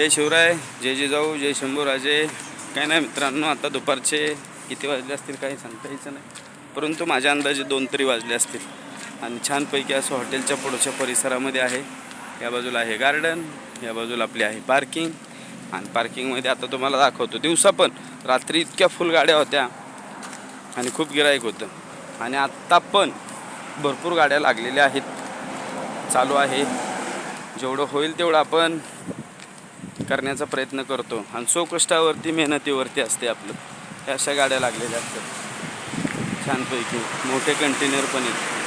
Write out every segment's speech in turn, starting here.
जय शिवराय जय जिजाऊ जय शंभूराजे काय नाही मित्रांनो आता दुपारचे किती वाजले असतील काही सांगता यायचं नाही. परंतु माझ्या अंदाजे दोन तरी वाजले असतील. आणि छानपैकी असं हॉटेलच्या पुढच्या परिसरामध्ये आहे. या बाजूला आहे गार्डन या बाजूला आपली आहे पार्किंग. आणि पार्किंगमध्ये आता तुम्हाला दाखवतो दिवसा पण रात्री इतक्या फुल गाड्या होत्या. आणि खूप गिराईक होतं. आणि आत्ता पण भरपूर गाड्या लागलेल्या आहेत. चालू आहे. जेवढं होईल तेवढं आपण करण्याचा प्रयत्न करतो. आणि सोकष्टावरती मेहनतीवरती असते आपलं. ह्या अशा गाड्या लागलेल्या असतात. छानपैकी. मोठे कंटेनर पण आहेत.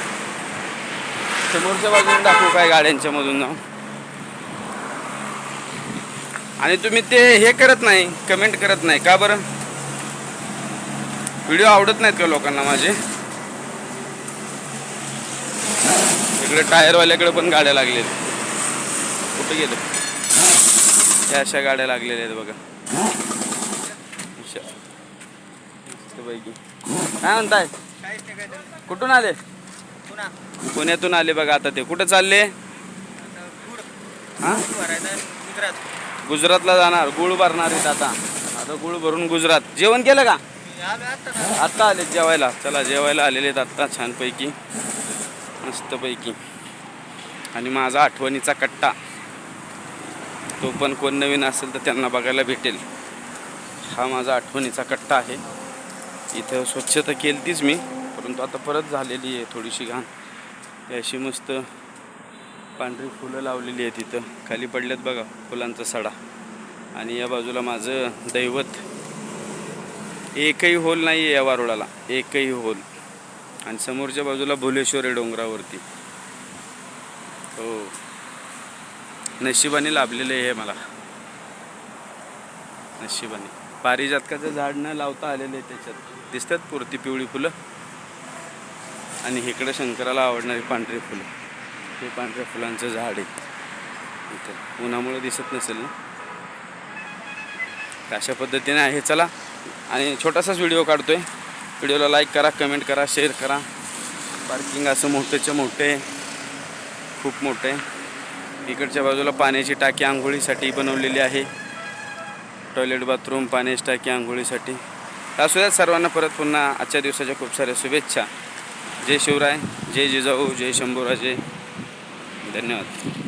समोरच्या बाजूने दाखवू काय गाड्यांच्यामधून ना जाऊन. आणि तुम्ही ते हे करत नाही कमेंट करत नाही. का बरं? व्हिडिओ आवडत नाहीत का लोकांना माझे? इकडे टायरवाल्याकडे पण गाड्या लागलेल्या. कुठे गेलं? त्या अशा गाड्या लागलेल्या आहेत बघा. अशा. मस्तपैकी. काय म्हणताय? कुठून आले? पुण्यातून आले बघा आता ते. कुठं चालले? गुजरातला जाणार. गुळ भरणार आहेत आता. आता गुळ भरून गुजरात. जेवण केलं का? आत्ता आले जेवायला. चला जेवायला आलेले आहेत आत्ता छानपैकी. मस्तपैकी आणि माझा आठवणीचा कट्टा. तो पण कोण नवीन असेल तर त्यांना बघायला भेटेल. हा माझा आठवणीचा कट्टा आहे. इथं स्वच्छता केलतीच मी परंतु आता परत झालेली आहे थोडीशी घाण. अशी मस्त पांढरी फुलं लावलेली आहेत इथं. खाली पडल्यात बघा फुलांचा सडा. आणि या बाजूला माझं दैवत. एकही होल नाही आहे या वारुळाला. एकही होल. आणि समोरच्या बाजूला भुलेश्वर आहे डोंगरावरती. हो. नशिबाने लाभलेलं आहे हे मला. नशिबाने. पारिजातकाचं झाड न लावता आलेलं आहे त्याच्यात. दिसतात पुरती पिवळी फुलं. आणि इकडं शंकराला आवडणारी पांढरी फुलं. हे पांढऱ्या फुलांचं झाड आहे. इथं. उन्हामुळे दिसत नसेल ना? अशा पद्धतीने आहे. चला. आणि छोटासाच व्हिडिओ काढतोय. व्हिडिओला लाईक करा कमेंट करा शेअर करा. पार्किंग असं मोठेच्या मोठे. खूप मोठे. आहे इकडच्या बाजूला पाण्याची टाकी आंघोळीसाठी बनवलेली आहे. टॉयलेट बाथरूम पाण्याची टाकी आंघोळीसाठी. असू द्या सर्वांना परत पुन्हा आजच्या दिवसाच्या खूप साऱ्या शुभेच्छा. जय शिवराय जय जिजाऊ जय शंभूराजे. धन्यवाद.